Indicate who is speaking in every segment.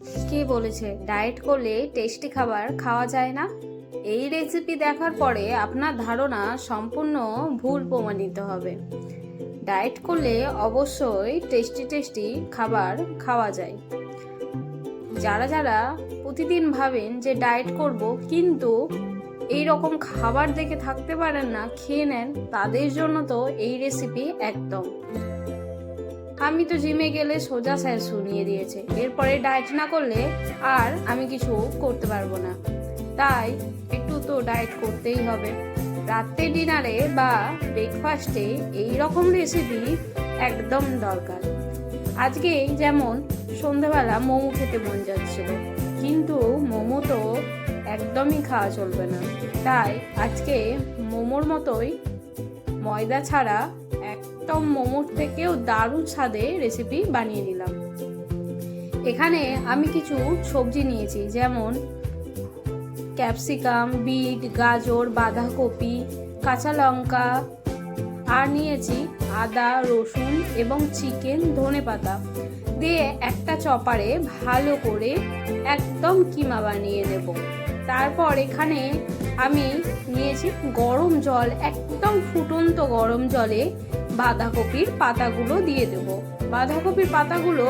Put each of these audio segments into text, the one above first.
Speaker 1: কে বলেছে? ডায়েট করলে টেস্টি খাবার খাওয়া যায় না? এই রেসিপি দেখার পরে আপনার ধারণা সম্পূর্ণ ভুল প্রমাণিত হবে। ডায়েট করলে অবশ্যই টেস্টি টেস্টি খাবার খাওয়া যায়। যারা যারা প্রতিদিন ভাবেন যে ডায়েট করব কিন্তু এই রকম খাবার দেখে থাকতে পারেন না, খেয়ে নেন, তাদের জন্য তো এই রেসিপি একদম। আমি তো জিমে গেলে সোজা স্যার শুনিয়ে দিয়েছে। এরপরে ডায়েট না করলে আর আমি কিছু করতে পারব না। তাই একটু তো ডায়েট করতেই হবে। রাত্রে ডিনারে বা ব্রেকফাস্টে এই রকম রেসিপি একদম দরকার। আজকে যেমন সন্ধ্যাবেলা মোমো খেতে মন যাচ্ছিল, কিন্তু মোমো তো একদমই খাওয়া চলবে না। তাই আজকে মোমোর মতোই ময়দা ছাড়া একদম মোমোর থেকেও দারুণ স্বাদে রেসিপি বানিয়ে নিলাম। এখানে আমি কিছু সবজি নিয়েছি, যেমন ক্যাপসিকাম বিট গাজর, বাঁধাকপি, কাঁচা লঙ্কা, আর নিয়েছি আদা, রসুন এবং চিকেন ধনে পাতা। দিয়ে একটা চপারে ভালো করে একদম কিমা বানিয়ে নেব। তারপর এখানে আমি নিয়েছি গরম জল, একদম ফুটন্ত গরম জলে বাঁধাকপির পাতাগুলো দিয়ে দেব। বাঁধাকপির পাতাগুলো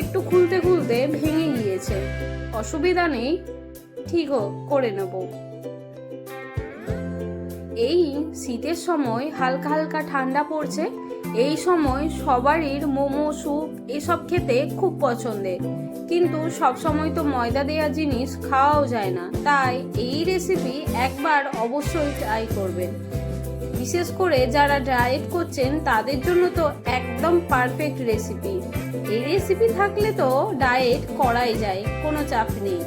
Speaker 1: একটু খুলতে খুলতে ভেঙে গিয়েছে। অসুবিধা নেই ঠিক করে নেব। এই শীতের সময় হালকা হালকা ঠান্ডা পড়ছে, এই সময় সবারই মোমো, স্যুপ এসব খেতে খুব পছন্দের কিন্তু সব সময় তো ময়দা দেওয়া জিনিস খাওয়াও যায় না। তাই এই রেসিপি একবার অবশ্যই ট্রাই করবেন। বিশেষ করে যারা ডায়েট করছেন, তাদের জন্য তো একদম পারফেক্ট রেসিপি এই রেসিপি থাকলে তো ডায়েট করাই যায়, কোনো চাপ নেই।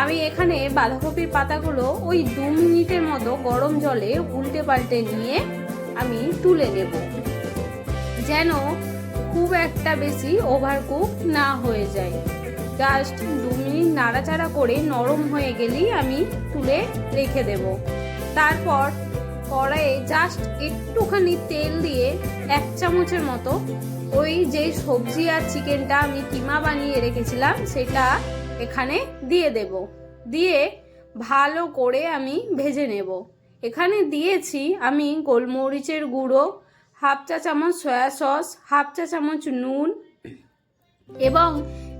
Speaker 1: আমি এখানে বাঁধাকপির পাতাগুলো ওই দু মিনিটের মতো গরম জলে উল্টে পাল্টে নিয়ে আমি তুলে নেব। যেন খুব একটা বেশি ওভারকুক না হয়ে যায়। জাস্ট দু মিনিট নাড়াচাড়া করে নরম হয়ে গেলেই আমি তুলে রেখে দেব। তারপর কড়াইয়ে জাস্ট একটুখানি তেল দিয়ে এক চামচের মতো ওই যে সবজি আর চিকেনটা আমি কিমা বানিয়ে রেখেছিলাম, সেটা এখানে দিয়ে দেব। দিয়ে ভালো করে আমি ভেজে নেব। এখানে দিয়েছি আমি গোলমরিচের গুঁড়ো, হাফ চা চামচ সয়া সস, হাফ চা চামচ নুন এবং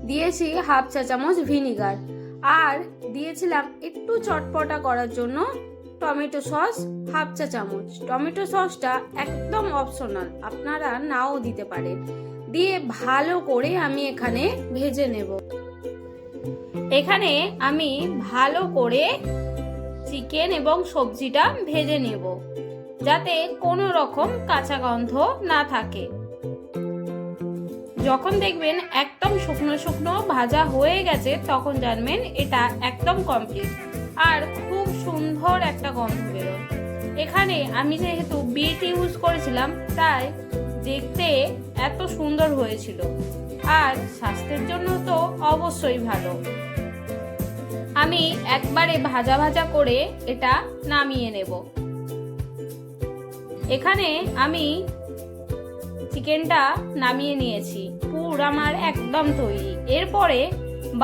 Speaker 1: দিয়েছি হাফ চা চামচ ভিনিগার। আর দিয়েছিলাম একটু চটপটা করার জন্য টমেটো সস, হাফ চা চামচ। টমেটো সসটা একদম অপশনাল আপনারা নাও দিতে পারেন। দিয়ে ভালো করে আমি এখানে ভেজে নেব। এখানে আমি ভালো করে চিকেন এবং সবজিটা ভেজে নেব, যাতে কোনো রকম কাঁচা গন্ধ না থাকে। যখন দেখবেন একদম শুকনো শুকনো ভাজা হয়ে গেছে, তখন জানবেন এটা একদম কমপ্লিট আর খুব সুন্দর একটা গন্ধ বেরোয়। এখানে আমি যেহেতু বিট ইউজ করেছিলাম, তাই দেখতে এত সুন্দর হয়েছিল। আর স্বাস্থ্যের জন্য তো অবশ্যই ভালো। আমি একবারে ভাজা ভাজা করে এটা নামিয়ে নেব। এখানে আমি চিকেনটা নামিয়ে নিয়েছি। পুর আমার একদম তৈরি। এরপরে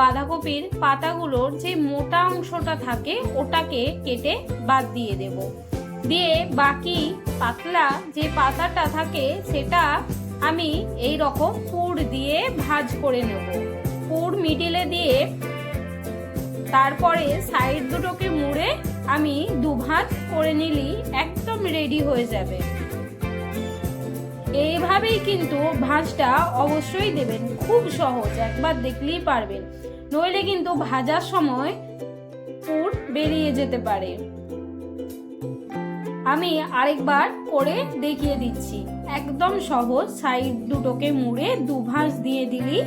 Speaker 1: বাঁধাকপির পাতাগুলোর যে মোটা অংশটা থাকে, ওটাকে কেটে বাদ দিয়ে দেব। দিয়ে বাকি পাতলা যে পাতাটা থাকে, সেটা আমি এই রকম পুর দিয়ে ভাজ করে নেব। পুর মিডিলে দিয়ে তারপরে সাইড দুটোকে মুড়ে আমি দুভাজ করে নিলি একদম রেডি হয়ে যাবে। এইভাবেই কিন্তু ভাঁজটা অবশ্যই দেবেন। খুব সহজ, একবার দেখলেই পারবেন। নইলে কিন্তু ভাজার সময় পুর বেরিয়ে যেতে পারে। আমি আরেকবার করে দেখিয়ে দিচ্ছি। একদম সহজ সাইড দুটোকে মুড়ে দুভাঁজ দিয়ে দিলি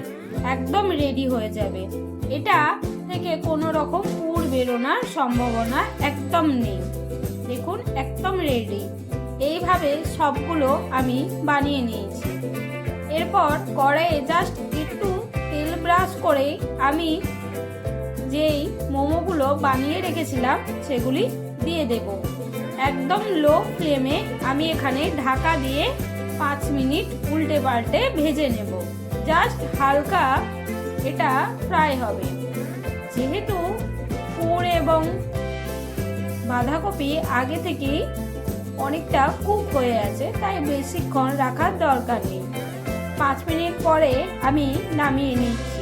Speaker 1: একদম রেডি হয়ে যাবে। এটা থেকে কোনো রকম পুর বেরোনোর সম্ভাবনা একদম নেই। দেখুন, একদম রেডি এইভাবে সবগুলো আমি বানিয়ে নিয়েছি। এরপর কড়াইয়ে জাস্ট ব্রাশ করেই আমি যেই মোমোগুলো বানিয়ে রেখেছিলাম, সেগুলি দিয়ে দেব। একদম লো ফ্লেমে আমি এখানে ঢাকা দিয়ে পাঁচ মিনিট উল্টে পাল্টে ভেজে নেব। জাস্ট হালকা এটা ফ্রাই হবে। যেহেতু পুর এবং বাঁধাকপি আগে থেকেই অনেকটা কুক হয়ে আছে, তাই বেশিক্ষণ রাখার দরকার নেই। পাঁচ মিনিট পরে আমি নামিয়ে নিচ্ছি।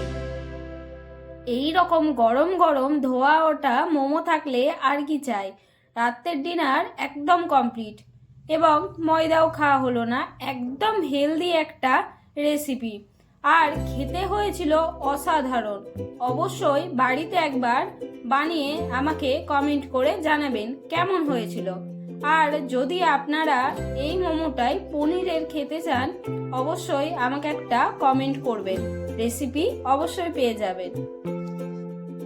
Speaker 1: এই রকম গরম গরম ধোয়া ওটা মোমো থাকলে আর কি চাই? রাতের ডিনার একদম কমপ্লিট এবং ময়দাও খাওয়া হলো না, একদম হেলদি একটা রেসিপি আর খেতে হয়েছিল অসাধারণ। অবশ্যই বাড়িতে একবার বানিয়ে আমাকে কমেন্ট করে জানাবেন কেমন হয়েছিল। আর যদি আপনারা এই মোমোটাই পনিরের খেতে চান, অবশ্যই আমাকে একটা কমেন্ট করবেন। রেসিপি অবশ্যই পেয়ে যাবেন।